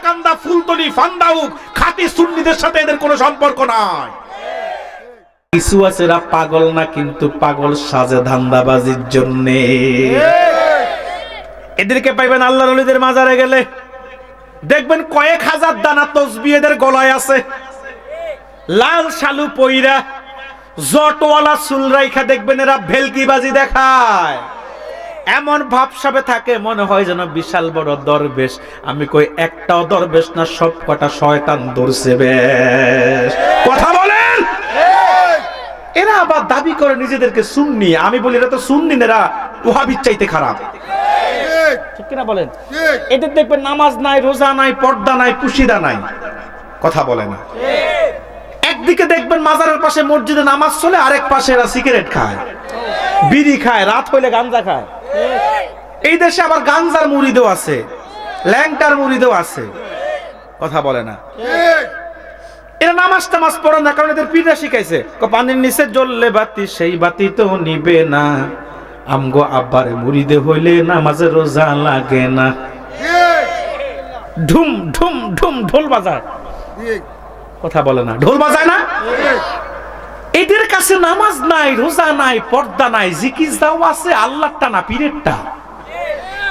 সোনাকান্দা ফুলতলি ফান্দাউক খাতি সুন্নিদের সাথে এদের কোনো সম্পর্ক নাই। কিছু আছে এরা পাগল না, কিন্তু পাগল সাজে ধান্দাবাজির জন্যে। এদেরকে পাইবেন আল্লাহ রলিদের মাজারে গেলে। দেখবেন কয়েক হাজার দানা তসবি এদের গলায় আছে। লাল শালু পইরা জটওয়ালা চুল রাইখা দেখবেন এরা ভেলকিবাজি দেখায়। এমন ভাবসাবে থাকে মনে হয় যেন বিশাল বড় দরবেশ। আমি কই একটাও দরবেশ না সব কটা শয়তান ধরছে বেশ। কথা বলেন! এরা আবার দাবি করে নিজেদেরকে সুন্নি। আমি বলি এরা তো সুন্নি এরা ওহাবির চাইতে খারাপ। ঠিক কিনা বলেন? এদের দেখবেন নামাজ নাই রোজা নাই পর্দা নাই পুশিদা নাই। কথা বলে না। একদিকে দেখবেন মাজারের পাশে মসজিদে নামাজ চলে আরেক পাশে এরা সিগারেট খায়। বিড়ি খায় রাত হইলে গাঞ্জা খায়। এই দেশে আবার গাঞ্জার মুড়িদেও আছে, ল্যাংটার মুড়িদেও আছে। কথা বলে না। এরা নামাজ টামাজ পড়ে না, কারণ এদের পীররা শিখাইছে। পানির নিচে জ্বললে বাতি, সেই বাতি তো নিবে না। আমগো আব্বারে মুড়িদে হইলে নামাজে রোজা লাগে না। ঢুম ঢুম ঢুম, ঢোল বাজায়। কথা বলে না। ঢোল বাজায় না? এদের কাছে নামাজ নাই, রোজা নাই, পর্দা নাই, জিকির দাও আছে আল্লাহটা না পীরেরটা।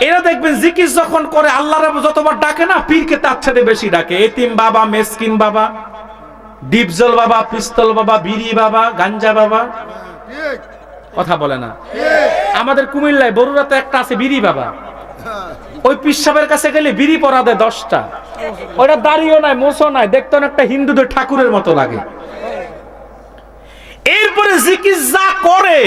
এরা দেখবেন জিকির যখন করে, আল্লাহর যতবার ডাকে না, পীরকে তার সাথে বেশি ডাকে। এতিম বাবা, মেসকিন বাবা, ডিপজল বাবা, পিস্তল বাবা, বিড়ি বাবা, গাঞ্জা বাবা। কথা বলে না। আমাদের কুমিল্লায় বরুরাতে একটা আছে, বিড়ি বাবা। ওই পিসাবের কাছে গেলে বিড়ি পরা দেয় দশটা। ওইটা দাঁড়িয়েও নাই মোছো নাই, দেখতে একটা হিন্দুদের ঠাকুরের মতো লাগে। এরপরে জিকির যা করে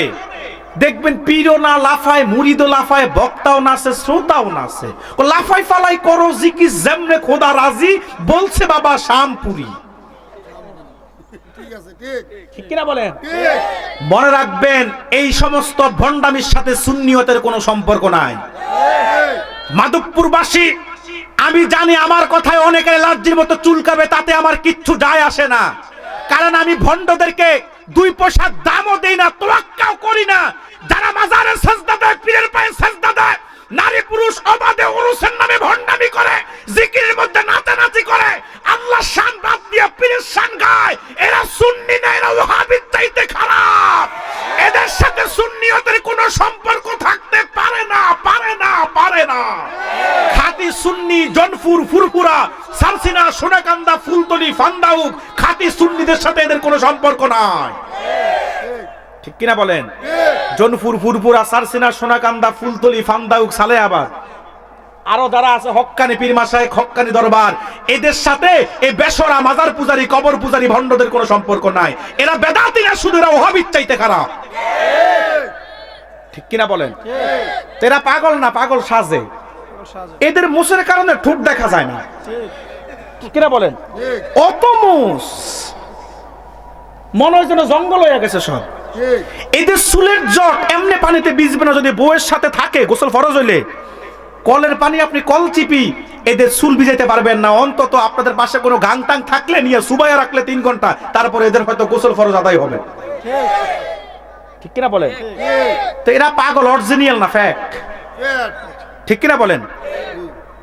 দেখবেন পীরও না লাফায় মুড়িদও লাফায় বক্তাও নাচে শ্রোতাও নাচে ও লাফাই ফালাই করো জিকির যেমনে খোদা রাজি বলছে বাবা শামপুরি ঠিক কিনা বলেন? মনে রাখবেন এই সমস্ত ভণ্ডামির সাথে সুন্নিয়তের কোনো সম্পর্ক নাই। মাধবপুরবাসী আমি জানি আমার কথায় অনেকের লাজ্জির মতো চুলকাবে তাতে আমার কিচ্ছু যায় আসে না। কারণ আমি ভণ্ডদেরকে দুই পয়সা দামও দেই না, তোয়াক্কাও করি না। যারা মাজারে সেজদা দেয়, পীরের পায়ে সেজদা দেয়, নারী পুরুষ অবাধে উরুসের নামে ভণ্ডামি করে, জিকিরের মধ্যে নাচানাচি করে আল্লাহ শান বাদ দিয়ে পীরের শান গায়। এরা সুন্নি না, এরা ওহাবির চাইতে খারাপ। এদের সাথে সুন্নিয়তের কোনো সম্পর্ক থাকতে পারে না পারে না পারে না। খাদি সুন্নি, জনফুর, ফুরফুরা সালসিনা সোনাকান্দা ফুলতলি ফান্দাউক খাতি সুন্নিদের সাথে এদের কোনো সম্পর্ক নাই। ঠিক কিনা বলেন? জনপুর ফুরফুরা সারসিনা সোনাকান্দা ফুলতলি ফান্দাউক সালে আবার আরও যারা আছে হক্কানি পীর মাসায় হক্কানি দরবার এদের সাথে এই বেসরা মাজার পূজারি কবর পূজারি ভণ্ডদের কোনো সম্পর্ক নাই। এরা বেদাতি না শুধু এরা ওহাবির চাইতে খারাপ। ঠিক কিনা বলেন? এরা পাগল না পাগল সাজে। এদের মুসের কারণে ঠোঁট দেখা যায় না। কিনা বলেন? অত মুস মনে হয় যেন জঙ্গল হয়ে গেছে সব। এদের চুলের জট এমনি পানিতে ভিজবে না, যদি বউয়ের সাথে থাকে, গোসল ফরজ হইলে। কলের পানি আপনি কল চিপি, এদের চুল ভিজাইতে পারবেন না। অন্তত আপনাদের পাশে কোনো গাং টাং থাকলে নিয়ে সুবাইয়া রাখলে তিন ঘণ্টা, তারপরে এদের হয়তো গোসল ফরজ আদায় হবে। ঠিক কিনা বলেন? তো এরা পাগল অরিজিনাল না ফ্যাক ঠিক কিনা বলেন?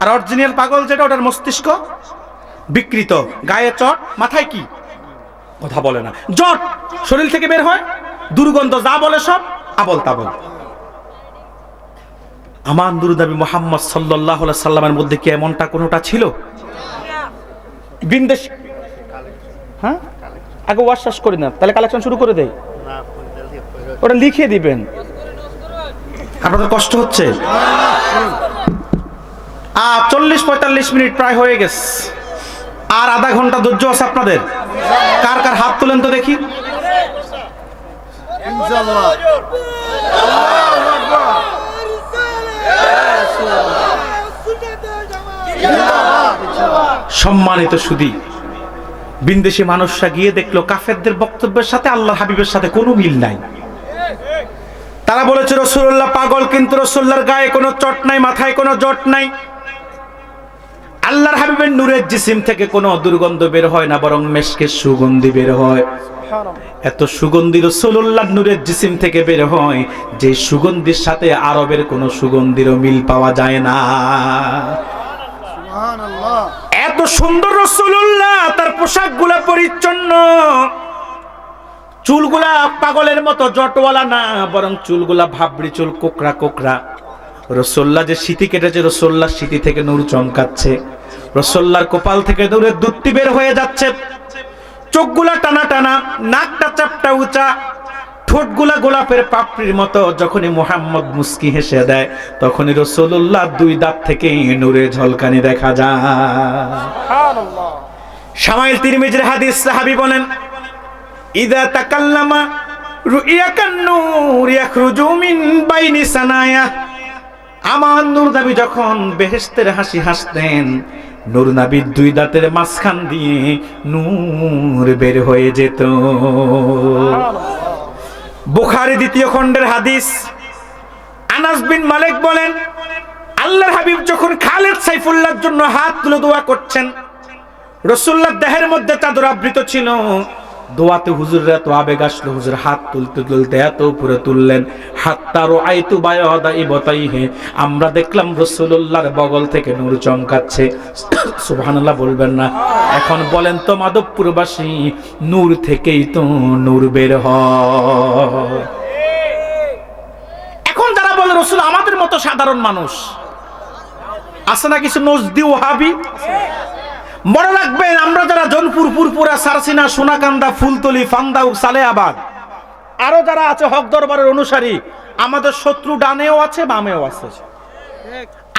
আর অরিজিনাল পাগল যেটা, ওটার মস্তিষ্ক? বিকৃত। গায়ে চট, মাথায় কি? কথা বলে না। জট! শরীর থেকে বের হয়, দুর্গন্ধ যা বলে সব আবল তাবল। আমার দুরুদাবি মোহাম্মদ সাল্লাহ সাল্লামের মধ্যে কি এমনটা কোনোটা ছিল? বিন্দেশ হ্যাঁ? আগে ওয়াশ করি না, তাহলে কালেকশন শুরু করে দেয় ওটা লিখে দিবেন। আপনাদের কষ্ট হচ্ছে? চল্লিশ পঁয়তাল্লিশ মিনিট প্রায় হয়ে গেছে। আর আধা ঘণ্টা ধৈর্য আছে আপনাদের? কার কার হাত তোলেন তো দেখি। সম্মানিত সুদী, বিন্দেশি মানুষরা গিয়ে দেখল কাফেরদের বক্তব্যের সাথে আল্লাহ হাবিবের সাথে কোনো মিল নাই। তারা বলেছে রসুল্লাহ পাগল, কিন্তু রসুল্লাহর গায়ে কোনো চট নাই, মাথায় কোনো জট নাই। আল্লাহর হাবিবের নূরের জিসিম থেকে কোনো দুর্গন্ধ বের হয় না বরং মেশকে সুগন্ধি বের হয়। এত সুগন্ধি রসুল্লাহ নূরের জিসিম থেকে বের হয় যে সুগন্ধির সাথে আরবের কোনো সুগন্ধিরও মিল পাওয়া যায় না। এত সুন্দর রসুল্লাহ তার পোশাকগুলা পরিচ্ছন্ন। চুলগুলা পাগলের মতো জটওয়ালা না বরং চুলগুলা ভাবড়ি চুল কোকড়া কোকড়া। রসোল্লা যে স্মৃতি কেটেছে রসোল্লার স্মৃতি থেকে নূর চমকাচ্ছে। রসোল্লার কপাল থেকে নূরের দুধটি বের হয়ে যাচ্ছে। চোখগুলা টানা টানা নাকটা চাপটা উঁচা ঠোঁটগুলা গোলাপের পাপড়ির মতো। যখনই মোহাম্মদ মুস্কি হেসে দেয় তখনই রসুল্লাহ দুই দাঁত থেকে নূরে ঝলকানি দেখা যায়। সামাইল তিরমিজের হাদিস সাহাবী বলেন ইদা তাকাল্লামা আমার নূর নবী যখন বেহেস্তের হাসি হাসতেন নূর নাবির দুই দাঁতের মাঝখান দিয়ে নূর বের হয়ে যেত। বুখারি দ্বিতীয় খণ্ডের হাদিস। আনাস বিন মালিক বলেন, আল্লাহর হাবিব যখন খালেদ সাইফুল্লাহর জন্য হাত তুলে দোয়া করছেন রসুল্লাহ দেহের মধ্যে চাদর আবৃত ছিল। দোয়াতে হুজুররা তো আবেগ আসলো, হুজুর হাত তুলতে তুলতে এত উপরে তুললেন। হাত তারও আইতু বায়দা ইবতাই হে আমরা দেখলাম রসুল্লাহর বগল থেকে নূর চমকাচ্ছে। সুবহানাল্লাহ বলবেন না। এখন বলেন তো মাধবপুরবাসী, নূর থেকেই তো নূর বের হয়। এখন যারা বলে, রসুল আমাদের মতো সাধারণ মানুষ। আছে না কিছু নজদি ও ওহাবি? মনে রাখবেন, আমরা যারা জনপুর, পুরপুরা, সারসিনা, সোনাকান্দা, ফুলতলি ফান্দাউ সালেহাবাদ আরও যারা আছে হক দরবারের অনুসারী, আমাদের শত্রু ডানেও আছে, বামেও আছে।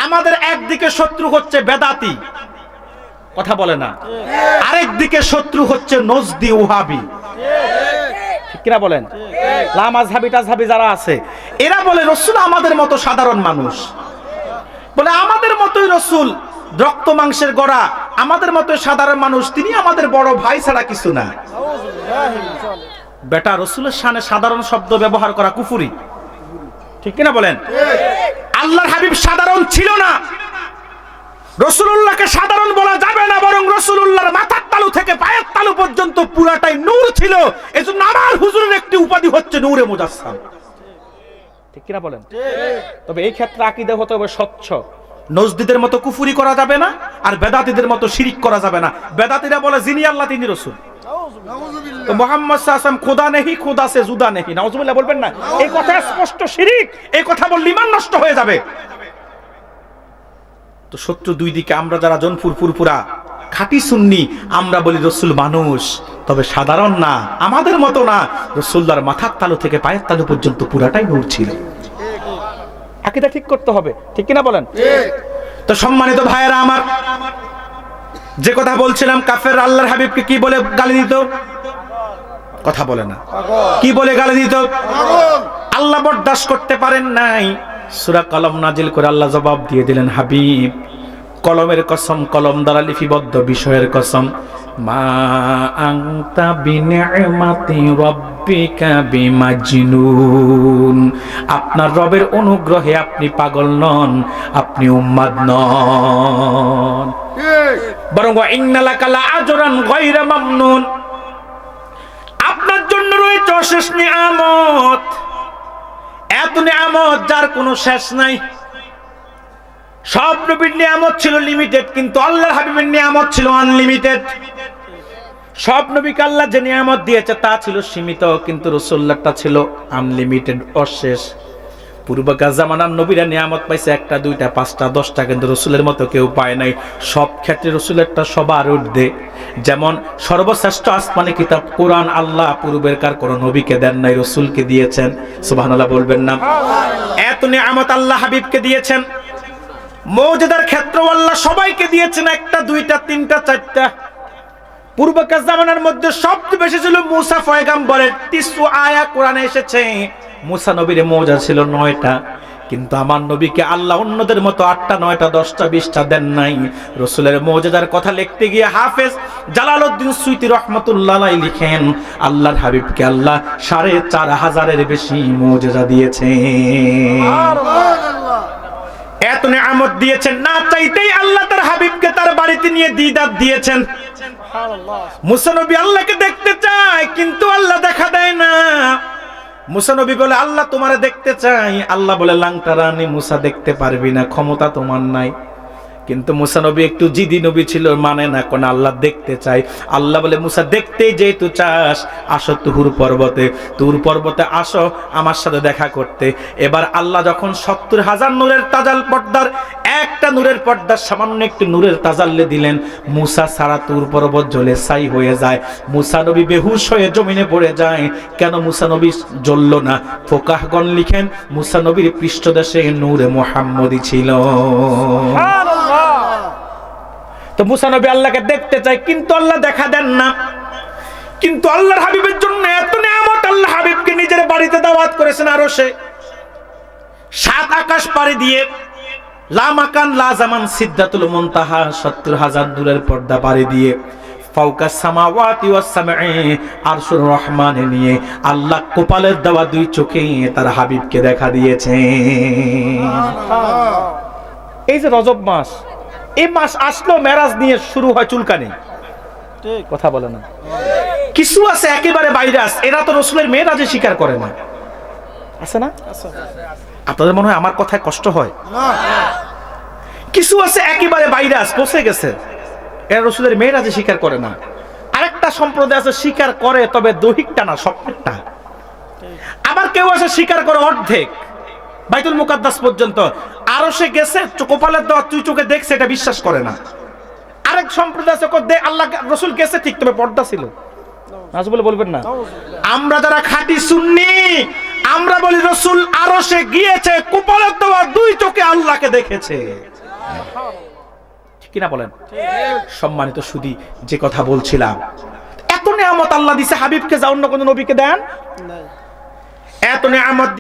আমাদের একদিকে শত্রু হচ্ছে বেদাতি। কথা বলে না। আরেক দিকে শত্রু হচ্ছে নজদি উহাবি। ঠিক কিনা বলেন? লামাজহাবি টাজহাবি যারা আছে, এরা বলে, রসুল আমাদের মতো সাধারণ মানুষ। বলে, আমাদের মতোই রসুল রক্ত মাংসের গড়া আমাদের মতো সাধারণ মানুষ, তিনি আমাদের বড় ভাই ছাড়া কিছু না। বেটা রসুলের সামনে সাধারণ শব্দ ব্যবহার করা কুফুরি। ঠিক কিনা বলেন? আল্লাহর হাবিব সাধারণ ছিল না। রসুল্লাহকে সাধারণ বলা যাবে না, বরং রসুল্লাহর মাথার তালু থেকে পায়ের তালু পর্যন্ত পুরাটাই নূর ছিল। এজন্য আমার হুজুরের একটি উপাধি হচ্ছে নূরে মুজাসসাম। ঠিক কিনা বলেন? তবে এই ক্ষেত্রে আকিদা হতে হবে স্বচ্ছ। নজদিদের মতো কুফুরি করা যাবে না, আর বেদাতিদের মতো শিরিক করা যাবে না। বেদাতিরা বলে, যিনি আল্লাহ, তিনি রসুল। নষ্ট হয়ে যাবে। তো শত্রু দুই দিকে, আমরা যারা খাঁটি সুন্নি, আমরা বলি রসুল মানুষ। তবে সাধারণ না, আমাদের মতো না। রসুল্লার মাথার তালু থেকে পায়ের তালু পর্যন্ত পুরাটাই নূর ছিল। আকিদা ঠিক করতে হবে ঠিক কিনা বলেন? তো সম্মানিত ভাইয়েরা আমার যে কথা বলছিলাম কাফের আল্লাহর হাবিবকে কি বলে গালি দিত? কথা বলে না। কি বলে গালি দিত? আল্লাহ বরদাস্ত করতে পারেন নাই। সুরা কলম নাজিল করে আল্লাহ জবাব দিয়ে দিলেন হাবিব কলমের কসম কলম দ্বারা লিপিবদ্ধ বিষয়ের কসম। মা আংতা বিনিআমাতি রাব্বিকা বিমাজনুন। আপনার রবের অনুগ্রহে আপনি পাগল নন আপনি উম্মাদ নন। বরং ইন্নালাকা লা আজরান গায়রা মামনুন। আপনার জন্য রয়েছে অশেষ নিয়ামত। এত নিয়ামত যার কোনো শেষ নাই। সব নবীর নিয়ামত ছিল লিমিটেড কিন্তু আল্লাহর হাবিবের নিয়ামত ছিল আনলিমিটেড সব নবীকে আল্লাহ যে নিয়ামত দিয়েছে তা ছিল সীমিত, কিন্তু রসুল্লাহটা ছিল আনলিমিটেড অশেষ। পূর্বকার জামানার নবীরা নিয়ামত পাইছে একটা, দুইটা, পাঁচটা, দশটা, কিন্তু রসুলের মতো কেউ পায় নাই। সব ক্ষেত্রে রসুলেরটা সবার ঊর্ধ্বে। যেমন সর্বশ্রেষ্ঠ আসমানি কিতাব কোরআন আল্লাহ পূর্বের কার কোন নবীকে দেন নাই, রসুলকে দিয়েছেন। সুবহানাল্লাহ বলবেন না। এত নিয়ামত আল্লাহ হাবিবকে দিয়েছেন। মৌজাদার ক্ষেত্র আল্লাহ সবাইকে দিয়েছেন একটা, দুইটা, তিনটা, চারটা। পূর্বকার জামানার মধ্যে সবচেয়ে বেশি ছিল মুসা পয়গাম্বরের। তিসু আয়া কোরআনে এসেছে, মুসা নবীর মৌজা ছিল নয়টা। কিন্তু আমার নবীকে আল্লাহ অন্যদের মতো আটটা, নয়টা, দশটা, বিশটা দেন নাই। রসুলের মৌজাদার কথা লিখতে গিয়ে হাফেজ জালালউদ্দিন সুইতি রহমতুল্লাহ লিখেন, আল্লাহর হাবিবকে আল্লাহ সাড়ে চার হাজারের বেশি মৌজাদা দিয়েছে এত নিয়ামত দিয়েছেন, না চাইতেই আল্লাহ তার হাবিবকে তার বাড়িতে নিয়ে দিদার দিয়েছেন। মুসানবী আল্লাহকে দেখতে চায়, কিন্তু আল্লাহ দেখা দেয় না। মুসানবী বলে, আল্লাহ তোমারে দেখতে চাই। আল্লাহ বলে, লাংটা রানী মুসা দেখতে পারবি না, ক্ষমতা তোমার নাই। কিন্তু মুসা নবী একটু জিদি নবী ছিল মানে না কোন আল্লাহ দেখতে চাই আল্লাহ বলে, মুসা দেখতে যেহেতু চাস, আসো তুহুর পর্বতে। তুর পর্বতে আসো, আমার সাথে দেখা করতে। এবার আল্লাহ যখন সত্তর হাজার নূরের তাজাল পর্দার, একটা নূরের পর্দার সামান্য একটু নূরের তাজাল্লে দিলেন, মুসা সারা তুর পর্বত জ্বলে ছাই হয়ে যায়। মুসা নবী বেহুশ হয়ে জমিনে পড়ে যায়। কেন মুসা নবী জ্বলল না? ফোকাহগণ লিখেন, মুসা নবীর পৃষ্ঠদেশে নূরে মোহাম্মদী ছিল। তো মুসা নবী আল্লাহকে দেখতে চাই কিন্তু আল্লাহ দেখা দেন না। কিন্তু আল্লাহর হাবিবের জন্য এত নিয়ামত আল্লাহ হাবিবকে নিজের বাড়িতে দাওয়াত করেছেন আরও সে। সাত আকাশ পাড়ি দিয়ে লামাকান লাজামান সিদ্ধাতুল মুনতাহা সত্তর হাজার দূরের পর্দা পাড়ি দিয়ে ফাউকা সামাওয়াতি ওয়াস সামঈ আরশুর রহমানে নিয়ে আল্লাহ কোপালের দেওয়া দুই চোখে তার হাবিবকে দেখা দিয়েছে। এই যে রজব মাস এই মাস আসলো মেরাজ নিয়ে শুরু হয় চুলকানি। কথা বলে না। কিছু আছে একেবারে বাইরে আছে এরা তো রসুলের মেয়েরাজে স্বীকার করে না। আছে না? আপনাদের মনে হয় আমার কথায় কষ্ট হয়? কিছু আছে একেবারে বাইরে আছে পৌঁছে গেছে। এরা রসুলের মেয়ের মেয়েরাজে স্বীকার করে না। আরেকটা সম্প্রদায় আছে স্বীকার করে তবে দৈহিকটা না স্বপ্নেরটা আবার কেউ আছে স্বীকার করে অর্ধেক। বাইতুল মুকাদ্দাস পর্যন্ত। আরও সে গেছে কোপালের দেওয়া তুই চোখে দেখছে এটা বিশ্বাস করে না। আরেক সম্প্রদায় আছে আল্লাহ রসুল গেছে ঠিক তবে পর্দা ছিল। আজ বলবেন না। আমরা যারা খাঁটি সুন্নি আমরা বলি রসুল আরও সে গিয়েছে কুপলের দেওয়া দুই চোখে আল্লাহকে দেখেছে। কিনা বলেন? সম্মানিত সুদী যে কথা বলছিলাম। এত নিয়ামত আল্লাহ দিছে হাবিবকে যা অন্য কোন নবীকে দেন? এত নিয়ামত